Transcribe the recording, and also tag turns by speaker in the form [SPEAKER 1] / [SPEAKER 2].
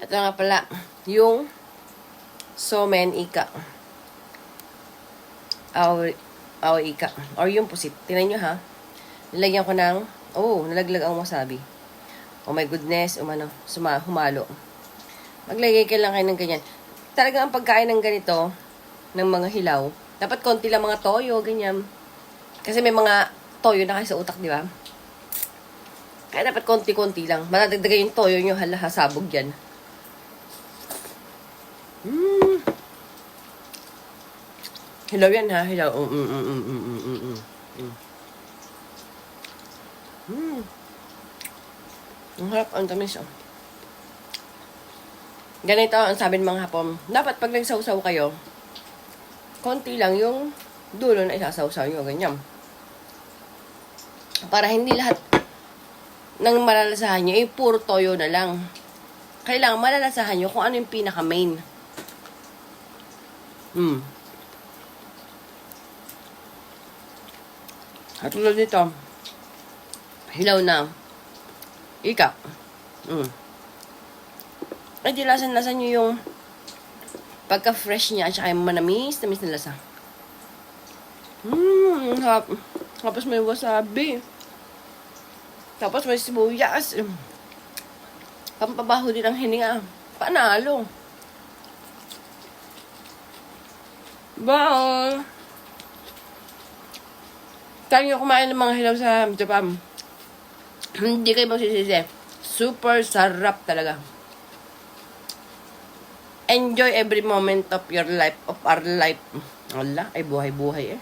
[SPEAKER 1] Ito nga pala, yung somen ika. Aw, aw ika. Or yung pusit. Tingnan nyo ha. Nilagyan ko ng, oh, nalaglag ang wasabi. Oh my goodness, umano, suma, humalo. Maglagay ka lang kayo ng ganyan. Talaga ang pagkain ng ganito, ng mga hilaw, dapat konti lang mga toyo, ganyan. Kasi may mga toyo na kayo sa utak, di ba? Kaya dapat konti-konti lang. Matadagdagan yung toyo nyo, hala, hasabog yan. Mm. Hilaw yan ha, hilaw. Mm, mm, mm, mm, mm, mm, mm, mm. Mm. Ang harap, ang tamis oh. Ganito ang sabi ng mga hapon. Dapat pag nagsawsaw kayo, konti lang yung dulo na isasawsaw nyo, ganyan. Para hindi lahat ng malalasahan nyo, eh, puro toyo na lang. Kailangan malalasahan nyo kung ano yung pinaka-main. Hmm. At tulad nito, hilaw na. Ika. Hmm. Ay, di lasan-lasan nyo yung pagka-fresh niya at saka yung manamis, tamis na lasa. Mmm, hap. Tapos may wasabi. Tapos may sibuyas. Pampabaho din ang hininga. Panalo. Bye! Tayo kumain ng mga hilaw sa Japan. Hindi kayo magsisisi. Super sarap talaga. Enjoy every moment of your life, of our life. Wala, ay buhay-buhay eh.